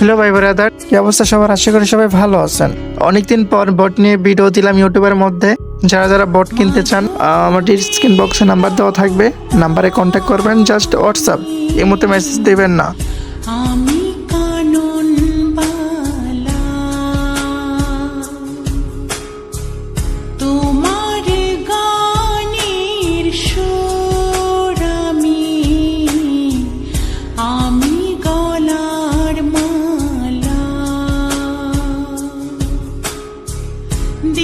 Hello ভাই brother. কি অবস্থা সবার? আশা করি সবাই ভালো আছেন। অনেকদিন পর বট নিয়ে ভিডিও দিলাম ইউটিউবের মধ্যে। যারা যারা বট কিনতে চান আমার স্ক্রিন বক্সে নাম্বার দেওয়া থাকবে। নাম্বারে কন্ট্যাক্ট করবেন জাস্ট হোয়াটসঅ্যাপ এই মুহূর্তে মেসেজ দেবেন না।